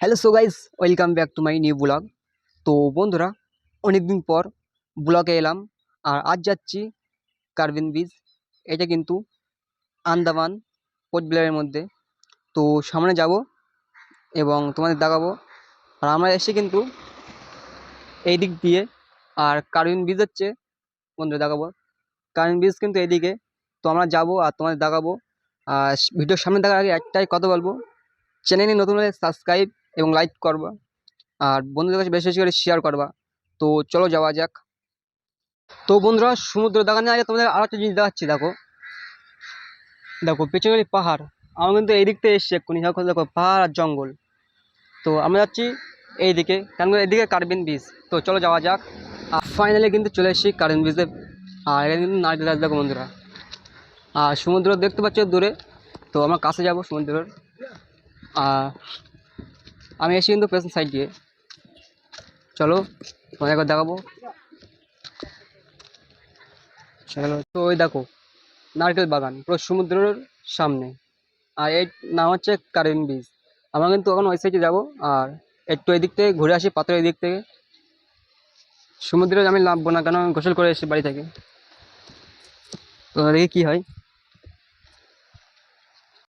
Hello so guys welcome back to my new blog তো বন্ধুরা, অনেকদিন পর ব্লগে এলাম, আর আজ যাচ্ছি কার্বিন বিচ এটা কিন্তু আন্দামান ব্লেয়ারের মধ্যে। তো সামনে যাব এবং তোমাদের দেখাবো। আর আমরা এসে কিন্তু এই দিক দিয়ে, আর কার্বিন বিচ হচ্ছে, বন্ধুরা দেখাবো। কার্বিন ব্রিজ কিন্তু এইদিকে তো আমরা যাব আর তোমাদের দেখাবো। আর ভিডিওর সামনে দেখার আগে একটাই কথা বলব। চ্যানেলে নতুন হলে সাবস্ক্রাইব এবং লাইক করবা। আর বন্ধুদের কাছে বেশি বেশি করে শেয়ার করবা। তো চলো যাওয়া যাক। তো বন্ধুরা, সমুদ্র দেখানো আগে তোমাদের আরও একটা জিনিস দেখাচ্ছি, দেখো। দেখো, পেছনে পাহাড়। আমার কিন্তু এই দিক থেকে এসছি এক্ষুনি। দেখো পাহাড় আর জঙ্গল। তো আমরা যাচ্ছি এইদিকে। কারণ এদিকে কার্বিন বিচ। তো চলো যাওয়া যাক। আর ফাইনালি কিন্তু চলে এসেছি কার্বিন বিচে। আর এখানে কিন্তু নারকেল গাছ দেখো বন্ধুরা। আর সমুদ্র দেখতে পাচ্ছ দূরে, তো আমরা কাছে যাব সমুদ্রের। আর আমি এসে কিন্তু পেছন সাইড দিয়ে। চলো, তোমাদের একবার দেখাবো। চলো, তো ওই দেখো, নারকেল বাগান, পুরো সমুদ্রের সামনে। আর এর নাম হচ্ছে কারেন বিচ আমরা কিন্তু এখন ওই সাইডে যাব, আর একটু এদিক থেকে ঘুরে আসি, পাথরের দিক থেকে। সমুদ্রে আমি নামবো না কেন, আমি গোসল করে এসেছি বাড়ি থেকে। তো দেখি কী হয়?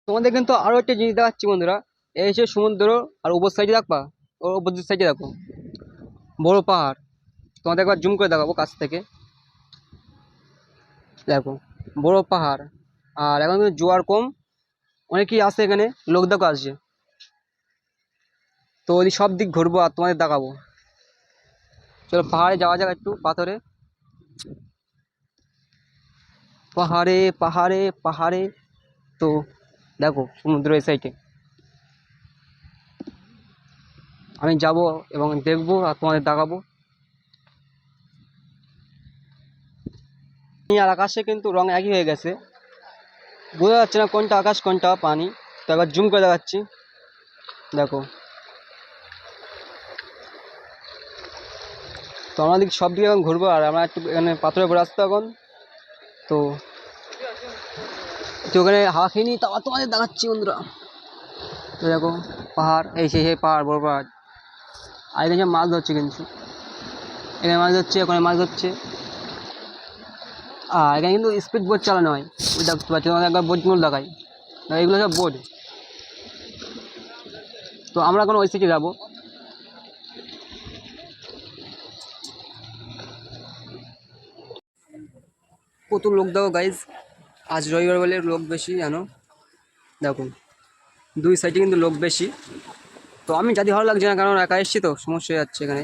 তোমাদের কিন্তু আরও একটা জিনিস দেখাচ্ছি বন্ধুরা। এই হচ্ছে সমুদ্র আর উপর সাইডে দেখবা? ওর অপোজিট সাইডে দেখো। বড় পাহাড়। তোমাদের একবার জুম করে দেখাবো কাছ থেকে। দেখো, বড় পাহাড়। আর এখন কিন্তু জোয়ার কম। অনেকেই আসে এখানে, লোক দেখো আসছে। তো ওই সব দিক ঘুরবো আর তোমাদের দেখাবো। চলো পাহাড়ে যাওয়া যাক একটু পাথরে। পাহাড়ে পাহাড়ে পাহাড়ে। তো দেখো, সমুদ্র এই সাইডে আমি যাব এবং দেখব আর তোমাদের দেখাবো। আর আকাশে কিন্তু রং একই হয়ে গেছে। বোঝা যাচ্ছে না কোনটা আকাশ, কোনটা পানি। তো একবার জুম করে দেখাচ্ছি। দেখো। তো আমাদের সব দিকে এখন ঘুরবো আর আমরা একটু এখানে পাথরের উপর আসতে এখন। তো তো ওখানে হাওয়া খেয়ে নিই তাও তোমাদের দেখাচ্ছি বন্ধুরা। তো দেখো পাহাড় এই সেই সেই পাহাড় বড় পাহাড়। আর এখানে মাছ ধরছে কিন্তু। এখানে মাছ ধরছে ওখানে মাছ ধরছে। আর এখানে কিন্তু স্পিড বোট চালানো হয়। দেখতে পাচ্ছি তোমাদের একবার বোটগুলো দেখাই। দেখো, এগুলো সব বোট তো আমরা এখন ওই সিটে যাব। কত লোক দেখো গাইজ আজ রবিবার বলে লোক বেশি, জানো? দেখুন দুই সাইডে কিন্তু লোক বেশি। তো আমি যাতে ভালো লাগছে না, কারণ একা এসেছি তো, সমস্যা হয়ে যাচ্ছে এখানে।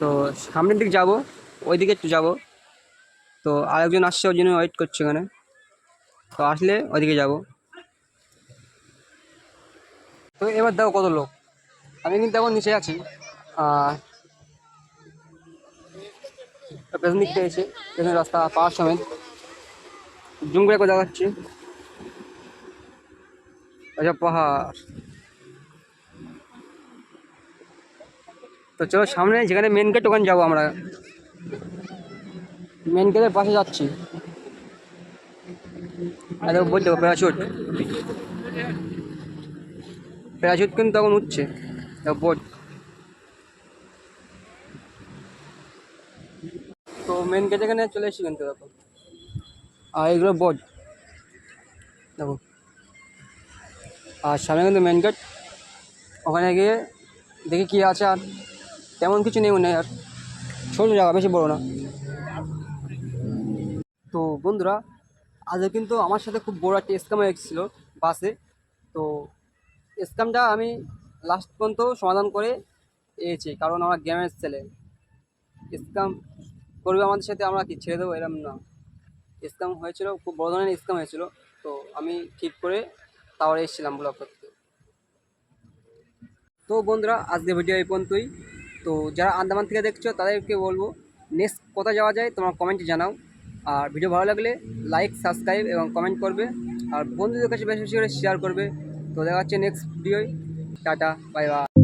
তো সামনের দিক যাব ওই দিকে একটু যাব। তো আরেকজন আসছে, ওই জন্য ওয়েট করছে এখানে। তো আসলে ওইদিকে যাব। তো এবার দেখো কত লোক। আমি কিন্তু এখন নিচে আছি। থেকে এসে পেছনের রাস্তা পাওয়ার সমেত জুম করে করে দেখাচ্ছি। আচ্ছা পাহাড়। তো চলো, সামনে যেখানে মেন গেট ওখানে যাব আমরা। মেন গেটের পাশে যাচ্ছি। আরে বলতে প্যারাশুট প্যারাশুট কিন্তু তখন উঠছে। বোট তো মেন গেট এখানে চলে এসেছি কিন্তু দেখো। আর এগুলো বোর্ড দেখো। আর সামনে কিন্তু মেন গেট ওখানে গিয়ে দেখি কী আছে আর তেমন কিছু নেই মনে আর। ছোটো জায়গা বেশি বড়ো না। তো বন্ধুরা আজ কিন্তু আমার সাথে খুব বড় একটা স্ক্যাম এসেছিল বাসে তো স্ক্যামটা আমি লাস্ট পর্যন্ত সমাধান করে এসেছি, কারণ আমার গ্রামের ছেলে। স্ক্যাম করবে আমাদের সাথে, আমরা কি ছেড়ে দেবো এরকম না। স্ক্যাম হয়েছিল, খুব বড় ধরনের স্ক্যাম হয়েছিল। তো আমি ঠিক করে তারপরে এসেছিলাম ব্লগ করতে। তো বন্ধুরা আজকে ভিডিও এই পর্যন্তই। তো যারা আন্দামান থেকে দেখছ, তাদেরকে বলব নেক্সট কোথায় যাওয়া যায়, তোমরা কমেন্টে জানাও। আর ভিডিও ভালো লাগলে লাইক সাবস্ক্রাইব এবং কমেন্ট করবে। আর বন্ধুদের কাছে বেশি বেশি করে শেয়ার করবে। তো দেখা হচ্ছে নেক্সট ভিডিওয় টাটা বাই বাই